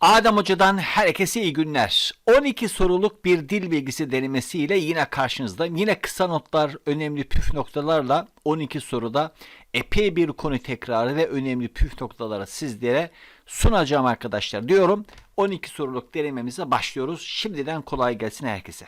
Adem Hoca'dan herkese iyi günler. 12 soruluk bir dil bilgisi denemesiyle yine karşınızdayım. Yine kısa notlar, önemli püf noktalarla 12 soruda epey bir konu tekrarı ve önemli püf noktaları sizlere sunacağım arkadaşlar diyorum. 12 soruluk denememize başlıyoruz. Şimdiden kolay gelsin herkese.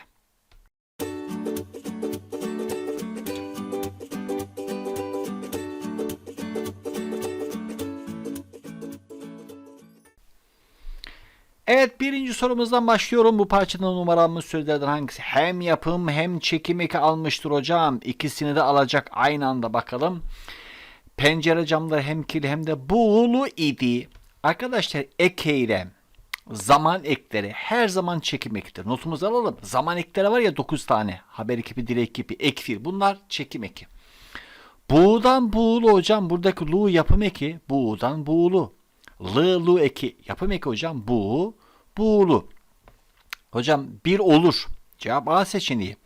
Evet birinci sorumuzdan başlıyorum. Bu parçanın numaramız sözlerden hangisi? Hem yapım hem çekim eki almıştır hocam. İkisini de alacak aynı anda bakalım. Pencere camları hem kirli hem de buğulu idi. Arkadaşlar eke zaman ekleri her zaman çekim ekidir. Notumuzu alalım. Zaman ekleri var ya 9 tane. Haber ekibi, dil ekibi, ek fiil. Bunlar çekim eki. Buğdan buğulu hocam. Buradaki lu yapım eki. Buğdan buğulu. Lı lu eki. Yapım eki hocam. Bu buğulu. Hocam bir olur. Cevap A seçeneği.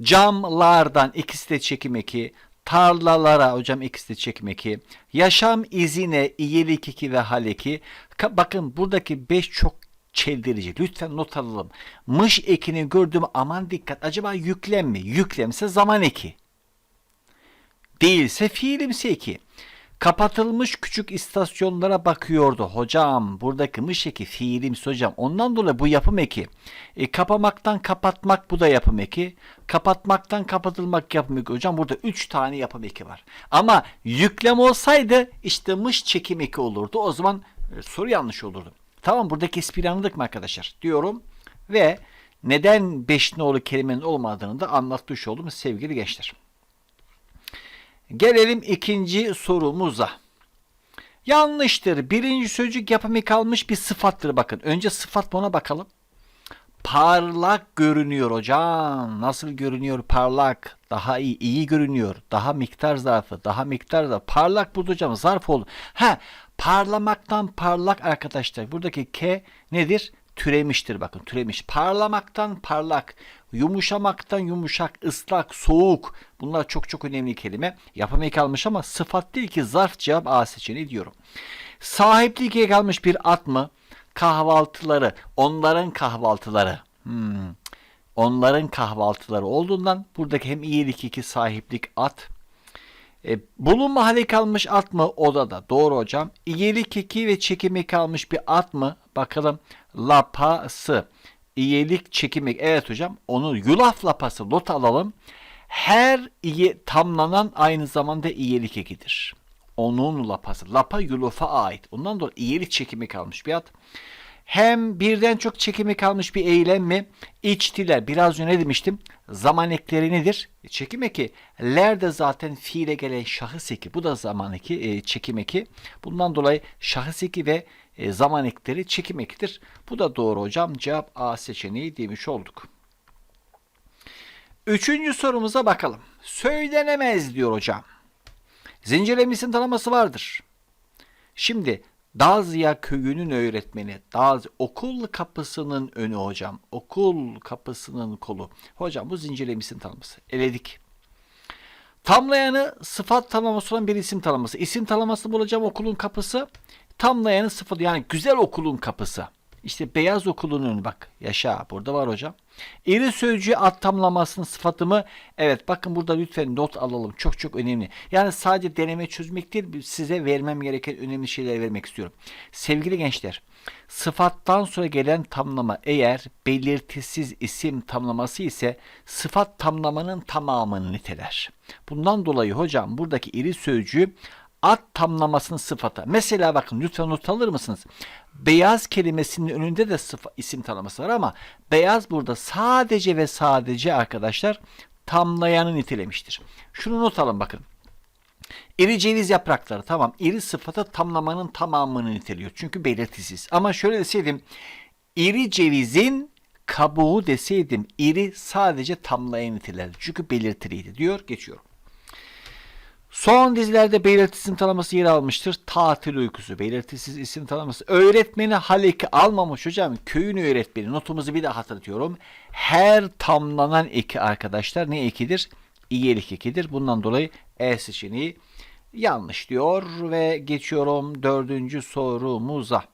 Camlardan ikisi de çekim eki. Tarlalara hocam ikisi de çekim eki. Yaşam izine iyilik eki ve hal eki. Bakın buradaki 5 çok çeldirici. Lütfen not alalım. Mış ekini gördüm aman dikkat. Acaba yüklem mi? Yüklemse zaman eki değilse fiilimsi eki. Kapatılmış küçük istasyonlara bakıyordu hocam. Buradaki mış eki fiilimsi hocam. Ondan dolayı bu yapım eki. E, kapamaktan kapatmak bu da yapım eki. Kapatmaktan kapatılmak yapım eki. Hocam burada 3 tane yapım eki var. Ama yüklem olsaydı işte mış çekim eki olurdu. O zaman e, soru yanlış olurdu. Tamam buradaki espriyi anladık mı arkadaşlar? Diyorum ve neden beş nolu kelimenin olmadığını da anlatmış oldum sevgili gençler. Gelelim ikinci sorumuza. Yanlıştır. Birinci sözcük yapımı kalmış bir sıfattır bakın. Önce sıfat buna bakalım. Parlak görünüyor hocam. Nasıl görünüyor parlak? Daha iyi, iyi görünüyor. Daha miktar zarfı, daha miktar zarfı. Parlak burada hocam zarf oldu. Ha, parlamaktan parlak arkadaşlar. Buradaki K nedir? Türemiştir bakın türemiş. Parlamaktan parlak, yumuşamaktan yumuşak, ıslak, soğuk. Bunlar çok çok önemli kelime. Yapım eki almış ama sıfat değil ki zarf cevap A seçeneği diyorum. Sahiplik eki almış bir at mı? Kahvaltıları, onların kahvaltıları. Hmm. Onların kahvaltıları olduğundan buradaki hem iyilik iki sahiplik at. E, bulunma hali kalmış at mı? Odada. Doğru hocam. İyilik eki ve çekimi kalmış bir at mı? Bakalım. Lapası. İyilik çekimi. Evet hocam. Onu yulaf lapası. Not alalım. Her iyi tamlanan aynı zamanda iyilik ekidir. Onun lapası. Lapa yulafa ait. Ondan dolayı iyilik çekimi kalmış bir at. Hem birden çok çekimi kalmış bir eylem mi? İçtiler. Biraz önce ne demiştim? Zaman ekleri nedir? E, Çekim eki. Ler de zaten fiile gelen şahıs eki. Bu da zaman eki, e, çekim eki. Bundan dolayı şahıs eki ve e, zaman ekleri çekim. Bu da doğru hocam. Cevap A seçeneği demiş olduk. Üçüncü sorumuza bakalım. Söylenemez diyor hocam. Zincirlemişin tanıması vardır. Şimdi Dazya köyünün öğretmeni, Daz okul kapısının önü hocam. Okul kapısının kolu. Hocam bu zincirlemişin tanıması. Eledik. Tamlayanı sıfat tanımlaması olan bir isim tanımlaması. İsim tanımlaması bulacağım okulun kapısı. Tamlayanı sıfat yani güzel okulun kapısı. İşte beyaz okulun önü bak yaşa burada var hocam. İri sözcüğü ad tamlamasının sıfatı mı? Evet bakın burada lütfen not alalım. Çok çok önemli. Yani sadece deneme çözmek değil size vermem gereken önemli şeyler vermek istiyorum. Sevgili gençler sıfattan sonra gelen tamlama eğer belirtisiz isim tamlaması ise sıfat tamlamanın tamamını niteler. Bundan dolayı hocam buradaki iri sözcüğü ad tamlamasının sıfatı. Mesela bakın lütfen not alır mısınız? Beyaz kelimesinin önünde de sıfa, isim tanıması var ama beyaz burada sadece ve sadece arkadaşlar tamlayanı nitelemiştir. Şunu not alın bakın. İri ceviz yaprakları tamam. İri sıfatı tamlamanın tamamını niteliyor. Çünkü belirtisiz. Ama şöyle deseydim. İri cevizin kabuğu deseydim. iri sadece tamlayan nitelerdi. Çünkü belirtiliydi diyor. Geçiyorum. Son dizilerde belirtisiz isim tanıması yer almıştır. Tatil uykusu, belirtisiz isim tanıması. Öğretmeni Haleki almamış hocam. Köyün öğretmeni. Notumuzu bir daha hatırlatıyorum. Her tamlanan eki arkadaşlar ne ekidir? İyilik ekidir. Bundan dolayı E seçeneği yanlış diyor ve geçiyorum dördüncü sorumuza.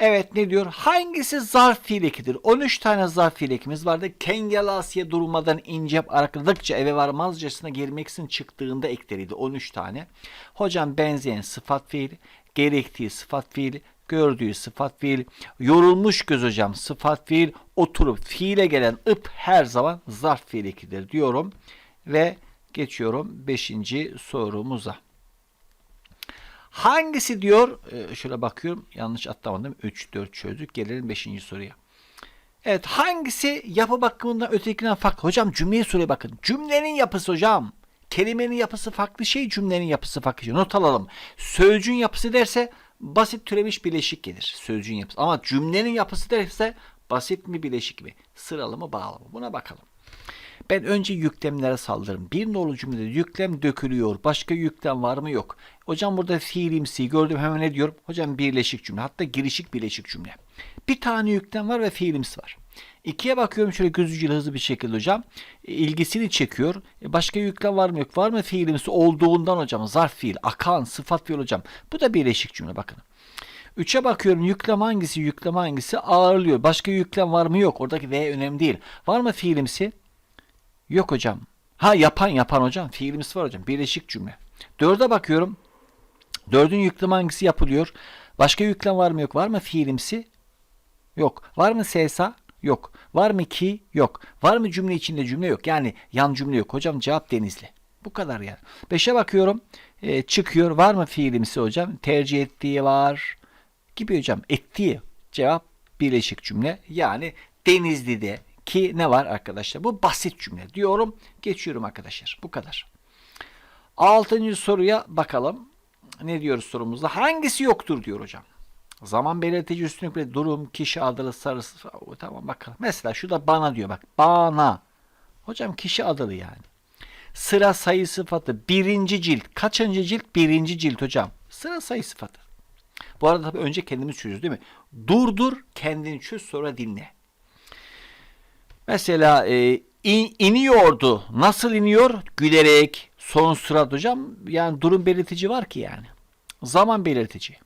Evet ne diyor? Hangisi zarf fiil ekidir? 13 tane zarf fiil vardı. Kengelasiye durmadan incep arakladıkça eve varmazcasına gelmeksin çıktığında ekleriydi. 13 tane. Hocam benzeyen sıfat fiil, gerektiği sıfat fiil, gördüğü sıfat fiil, yorulmuş göz hocam sıfat fiil, oturup fiile gelen ıp her zaman zarf fiil diyorum. Ve geçiyorum 5. sorumuza. Hangisi diyor? Ee, şöyle bakıyorum. Yanlış atlamadım. 3 4 çözdük. Gelelim 5. soruya. Evet, hangisi yapı bakımından ötekinden farklı? Hocam cümleyi soruya bakın. Cümlenin yapısı hocam. Kelimenin yapısı farklı şey, cümlenin yapısı farklı şey. Not alalım. Sözcüğün yapısı derse basit türemiş bileşik gelir. Sözcüğün yapısı. Ama cümlenin yapısı derse basit mi bileşik mi? Sıralı mı bağlı mı? Buna bakalım. Ben önce yüklemlere saldırırım. Bir nolu cümlede yüklem dökülüyor. Başka yüklem var mı? Yok. Hocam burada fiilimsi gördüm hemen ne diyorum? Hocam birleşik cümle. Hatta girişik birleşik cümle. Bir tane yüklem var ve fiilimsi var. İkiye bakıyorum şöyle gözücüyle hızlı bir şekilde hocam. E, ilgisini çekiyor. E, başka yüklem var mı? Yok. Var mı fiilimsi olduğundan hocam? Zarf fiil, akan, sıfat fiil hocam. Bu da birleşik cümle bakın. Üçe bakıyorum yüklem hangisi yüklem hangisi ağırlıyor. Başka yüklem var mı yok. Oradaki V önemli değil. Var mı fiilimsi? Yok hocam. Ha yapan yapan hocam. Fiilimiz var hocam. Birleşik cümle. Dörde bakıyorum. Dördün yüklem hangisi yapılıyor? Başka yüklem var mı yok? Var mı fiilimsi? Yok. Var mı sesa? Yok. Var mı ki? Yok. Var mı cümle içinde cümle yok. Yani yan cümle yok. Hocam cevap denizli. Bu kadar yani. Beşe bakıyorum. E, çıkıyor. Var mı fiilimsi hocam? Tercih ettiği var. Gibi hocam. Ettiği. Cevap birleşik cümle. Yani Denizli'de ki ne var arkadaşlar? Bu basit cümle diyorum. Geçiyorum arkadaşlar. Bu kadar. Altıncı soruya bakalım. Ne diyoruz sorumuzda? Hangisi yoktur diyor hocam. Zaman belirtici üstünlük ve durum, kişi adılı, sarısı. Tamam bakalım. Mesela şurada bana diyor bak. Bana. Hocam kişi adılı yani. Sıra sayı sıfatı birinci cilt. Kaçıncı cilt? Birinci cilt hocam. Sıra sayı sıfatı. Bu arada tabii önce kendimiz çözüyoruz değil mi? Durdur, kendini çöz sonra dinle. Mesela e, in- iniyordu. Nasıl iniyor? Gülerek. Son sırada hocam. Yani durum belirtici var ki yani. Zaman belirtici.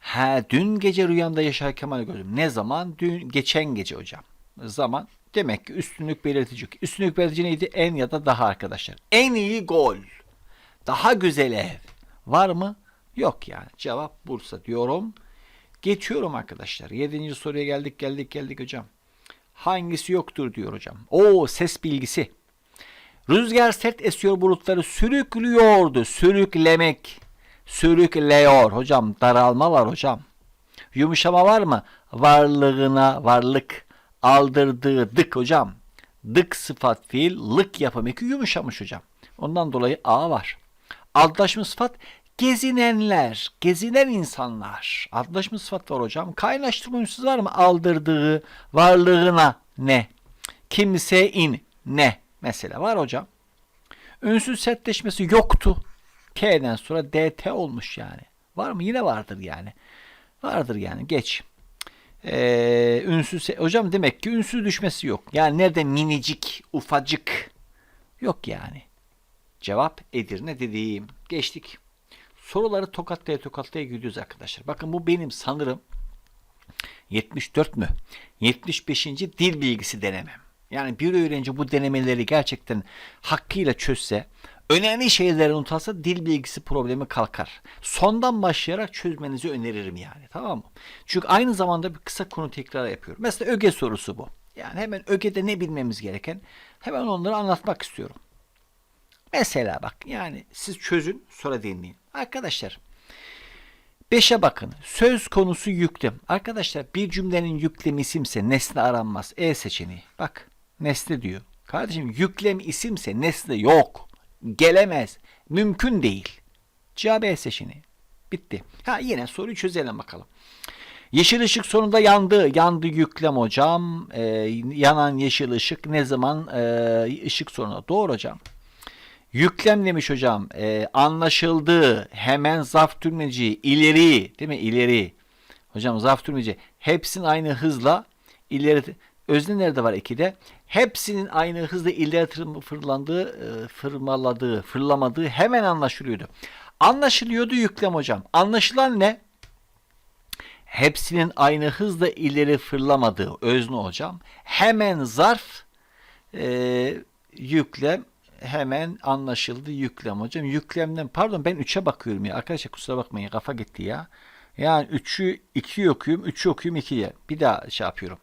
Ha dün gece rüyamda Yaşar Kemal'i gördüm. Ne zaman? Dün geçen gece hocam. Zaman demek ki üstünlük belirtici. Üstünlük belirtici neydi? En ya da daha arkadaşlar. En iyi gol. Daha güzel ev. Var mı? Yok yani. Cevap Bursa diyorum. Geçiyorum arkadaşlar. Yedinci soruya geldik geldik geldik hocam. Hangisi yoktur diyor hocam. O ses bilgisi. Rüzgar sert esiyor bulutları sürüklüyordu. Sürüklemek. Sürükleyor. Hocam daralma var hocam. Yumuşama var mı? Varlığına varlık. Aldırdığı dık hocam. Dık sıfat fiil lık yapım eki yumuşamış hocam. Ondan dolayı A var. Adlaşma sıfat gezinenler, gezinen insanlar. Adlaşma sıfat var hocam. Kaynaştırma ünsüz var mı? Aldırdığı varlığına ne? Kimsein ne? Mesela var hocam. Ünsüz sertleşmesi yoktu. K'den sonra DT olmuş yani. Var mı? Yine vardır yani. Vardır yani. Geç. Ee, ünsüz hocam demek ki ünsüz düşmesi yok. Yani nerede minicik, ufacık yok yani. Cevap Edirne dediğim. Geçtik. Soruları tokatlaya tokatlaya gidiyoruz arkadaşlar. Bakın bu benim sanırım 74 mü? 75. dil bilgisi denemem. Yani bir öğrenci bu denemeleri gerçekten hakkıyla çözse, önemli şeyleri unutarsa dil bilgisi problemi kalkar. Sondan başlayarak çözmenizi öneririm yani. Tamam mı? Çünkü aynı zamanda bir kısa konu tekrar yapıyorum. Mesela öge sorusu bu. Yani hemen ögede ne bilmemiz gereken hemen onları anlatmak istiyorum. Mesela bak yani siz çözün sonra dinleyin. Arkadaşlar 5'e bakın. Söz konusu yüklem. Arkadaşlar bir cümlenin yüklemi isimse nesne aranmaz. E seçeneği. Bak nesne diyor. Kardeşim yüklem isimse nesne yok. Gelemez. Mümkün değil. Cevap E seçeneği. Bitti. Ha yine soruyu çözelim bakalım. Yeşil ışık sonunda yandı. Yandı yüklem hocam. Ee, yanan yeşil ışık ne zaman ee, ışık sonunda? Doğru hocam. Yüklem demiş hocam. Ee, anlaşıldı. Hemen zaf tümleci. ileri. Değil mi? İleri. Hocam zaf tümleci. Hepsinin aynı hızla ileri. Özne nerede var ikide? Hepsinin aynı hızla ileri fırlandığı, e, fırmaladığı, fırlamadığı hemen anlaşılıyordu. Anlaşılıyordu yüklem hocam. Anlaşılan ne? hepsinin aynı hızla ileri fırlamadığı özne hocam. Hemen zarf e, yüklem hemen anlaşıldı yüklem hocam. Yüklemden pardon ben 3'e bakıyorum ya. Arkadaşlar kusura bakmayın kafa gitti ya. Yani 3'ü 2 okuyorum, 3'ü okuyorum 2'ye. Bir daha şey yapıyorum.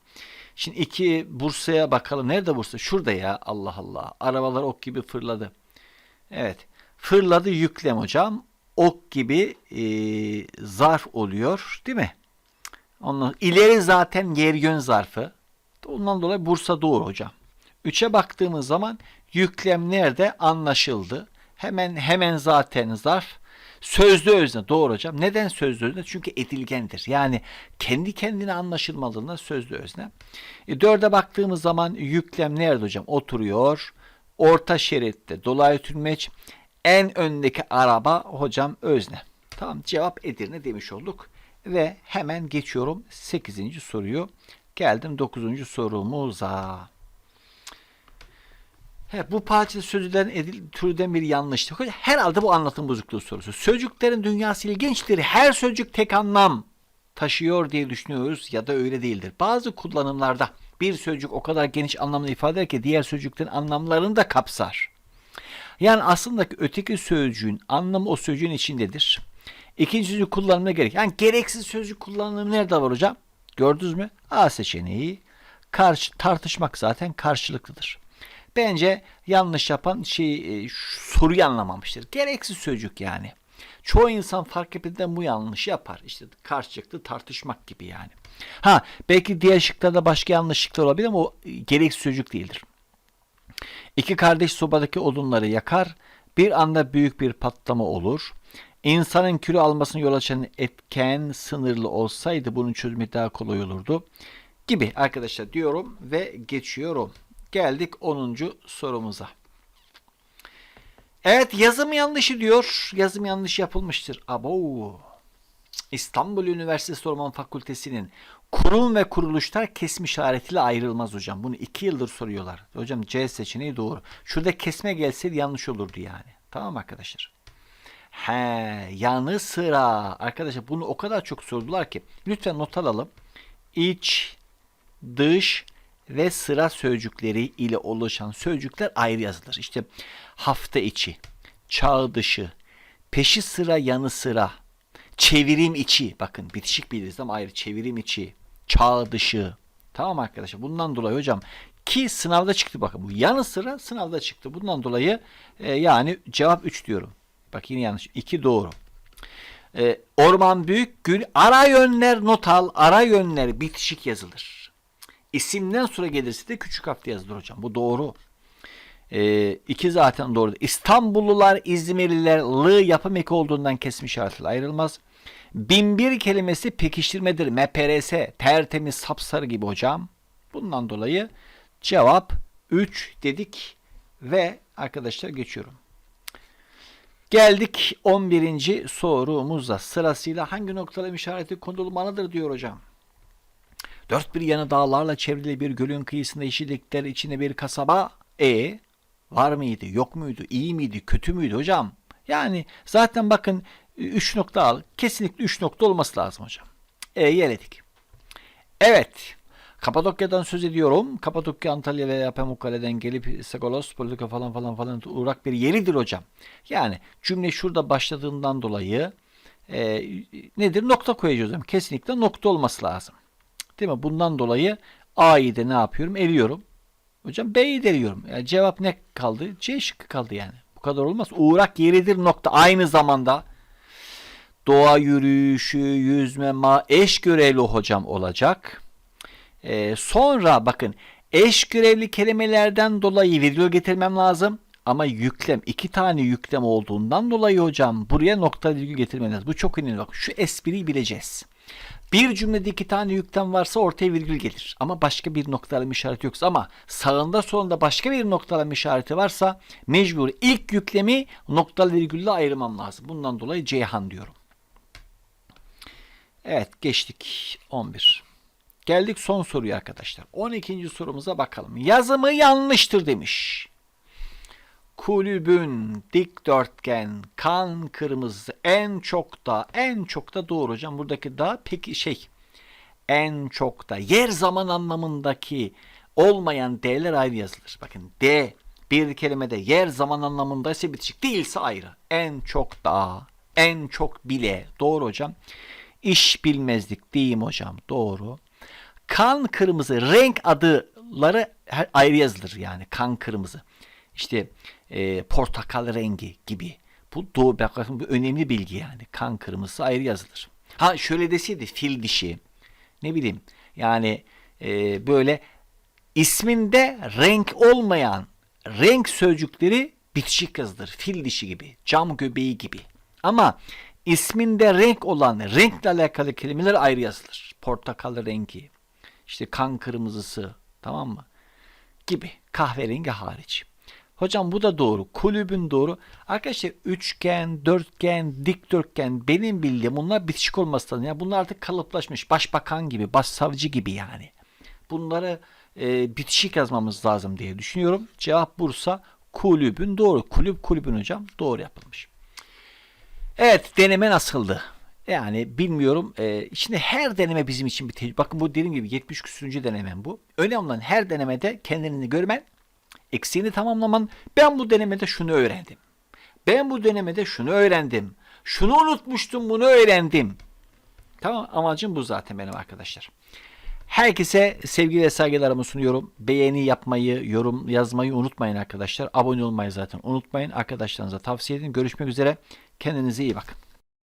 Şimdi 2 Bursa'ya bakalım. Nerede Bursa? Şurada ya. Allah Allah. Arabalar ok gibi fırladı. Evet. Fırladı yüklem hocam. Ok gibi e, zarf oluyor. Değil mi? Ondan, ileri zaten yer yön zarfı. Ondan dolayı Bursa doğru hocam. 3'e baktığımız zaman yüklem nerede anlaşıldı. Hemen hemen zaten zarf. Sözlü özne doğru hocam. Neden sözlü özne? Çünkü edilgendir. Yani kendi kendine anlaşılmalığında sözlü özne. E, dörde baktığımız zaman yüklem nerede hocam? Oturuyor. Orta şeritte dolayı tümleç. En öndeki araba hocam özne. Tamam cevap Edirne demiş olduk. Ve hemen geçiyorum 8. soruyu. Geldim 9. sorumuza. He, bu parçada sözcüklerin edil türden bir yanlıştır. Herhalde bu anlatım bozukluğu sorusu. Sözcüklerin dünyası ilginçtir. Her sözcük tek anlam taşıyor diye düşünüyoruz ya da öyle değildir. Bazı kullanımlarda bir sözcük o kadar geniş anlamını ifade eder ki diğer sözcüklerin anlamlarını da kapsar. Yani aslında öteki sözcüğün anlamı o sözcüğün içindedir. İkinci sözcük kullanımına gerek. Yani gereksiz sözcük kullanımı nerede var hocam? Gördünüz mü? A seçeneği. Karşı, tartışmak zaten karşılıklıdır. Bence yanlış yapan şey e, soruyu anlamamıştır. Gereksiz sözcük yani. Çoğu insan fark etmeden bu yanlışı yapar. İşte karşılıklı tartışmak gibi yani. Ha belki diğer şıklarda başka yanlışlıklar olabilir ama o gereksiz sözcük değildir. İki kardeş sobadaki odunları yakar. Bir anda büyük bir patlama olur. İnsanın kilo almasını yol açan etken sınırlı olsaydı bunun çözümü daha kolay olurdu. Gibi arkadaşlar diyorum ve geçiyorum. Geldik 10. sorumuza. Evet yazım yanlışı diyor. Yazım yanlış yapılmıştır. Abo. İstanbul Üniversitesi Orman Fakültesi'nin kurum ve kuruluşlar kesme işaretiyle ayrılmaz hocam. Bunu iki yıldır soruyorlar. Hocam C seçeneği doğru. Şurada kesme gelseydi yanlış olurdu yani. Tamam arkadaşlar. He, yanı sıra. Arkadaşlar bunu o kadar çok sordular ki. Lütfen not alalım. İç, dış, ve sıra sözcükleri ile oluşan sözcükler ayrı yazılır. İşte hafta içi, çağ dışı, peşi sıra yanı sıra, çevirim içi. Bakın bitişik biliriz ama ayrı çevirim içi, çağ dışı. Tamam arkadaşlar bundan dolayı hocam ki sınavda çıktı bakın bu yanı sıra sınavda çıktı. Bundan dolayı e, yani cevap 3 diyorum. Bak yine yanlış. 2 doğru. E, orman büyük gül ara yönler not al. Ara yönler bitişik yazılır. İsimden sonra gelirse de küçük harfle yazılır hocam. Bu doğru. Ee, iki zaten doğru. İstanbullular, İzmirliler lı yapım eki olduğundan kesme işaretiyle ayrılmaz. Binbir kelimesi pekiştirmedir. MPRS, tertemiz, sapsarı gibi hocam. Bundan dolayı cevap 3 dedik ve arkadaşlar geçiyorum. Geldik 11. sorumuza. Sırasıyla hangi noktalı işareti konulmalıdır diyor hocam. Dört bir yanı dağlarla çevrili bir gölün kıyısında yeşillikler içinde bir kasaba. E var mıydı, yok muydu, iyi miydi, kötü müydü hocam? Yani zaten bakın 3 nokta al. Kesinlikle 3 nokta olması lazım hocam. E eledik. Evet. Kapadokya'dan söz ediyorum. Kapadokya, Antalya veya Pamukkale'den gelip Segolos, Politika falan falan falan uğrak bir yeridir hocam. Yani cümle şurada başladığından dolayı e, nedir? Nokta koyacağız hocam. Kesinlikle nokta olması lazım. Değil mi? Bundan dolayı A'yı da ne yapıyorum? Eliyorum. Hocam B'yi de eliyorum. Yani cevap ne kaldı? C şıkkı kaldı yani. Bu kadar olmaz. Uğrak yeridir nokta. Aynı zamanda doğa yürüyüşü, yüzme, ma eş görevli hocam olacak. Ee, sonra bakın eş görevli kelimelerden dolayı virgül getirmem lazım. Ama yüklem iki tane yüklem olduğundan dolayı hocam buraya nokta virgül getirmem lazım. Bu çok önemli. Bak şu espriyi bileceğiz. Bir cümlede iki tane yükten varsa ortaya virgül gelir. Ama başka bir noktalama işareti yoksa ama sağında solunda başka bir noktalama işareti varsa mecbur ilk yüklemi noktalı virgülle ayırmam lazım. Bundan dolayı Ceyhan diyorum. Evet geçtik 11. Geldik son soruya arkadaşlar. 12. sorumuza bakalım. Yazımı yanlıştır demiş kulübün dikdörtgen kan kırmızı en çok da en çok da doğru hocam buradaki da peki şey En çok da yer zaman anlamındaki olmayan D'ler ayrı yazılır. Bakın D bir kelimede yer zaman anlamındaysa bitişik değilse ayrı. En çok da, en çok bile. Doğru hocam. İş bilmezlik diyeyim hocam. Doğru. Kan kırmızı renk adları her- ayrı yazılır yani kan kırmızı. İşte e, portakal rengi gibi. Bu doğu bakın bu önemli bilgi yani. Kan kırmızısı ayrı yazılır. Ha şöyle deseydi fil dişi. Ne bileyim yani e, böyle isminde renk olmayan renk sözcükleri bitişik yazılır. Fil dişi gibi, cam göbeği gibi. Ama isminde renk olan renkle alakalı kelimeler ayrı yazılır. Portakal rengi, işte kan kırmızısı, tamam mı? Gibi. Kahverengi hariç. Hocam bu da doğru. Kulübün doğru. Arkadaşlar üçgen, dörtgen, dikdörtgen benim bildiğim bunlar bitişik olması lazım. Yani bunlar artık kalıplaşmış. Başbakan gibi, başsavcı gibi yani. Bunları e, bitişik yazmamız lazım diye düşünüyorum. Cevap Bursa kulübün doğru. Kulüp kulübün hocam doğru yapılmış. Evet deneme nasıldı? Yani bilmiyorum. Ee, şimdi her deneme bizim için bir tecrübe. Bakın bu dediğim gibi 70 küsürüncü denemem bu. Önemli olan her denemede kendini görmen, eksiğini tamamlaman. Ben bu denemede şunu öğrendim. Ben bu denemede şunu öğrendim. Şunu unutmuştum bunu öğrendim. Tamam amacım bu zaten benim arkadaşlar. Herkese sevgi ve saygılarımı sunuyorum. Beğeni yapmayı, yorum yazmayı unutmayın arkadaşlar. Abone olmayı zaten unutmayın. Arkadaşlarınıza tavsiye edin. Görüşmek üzere. Kendinize iyi bakın.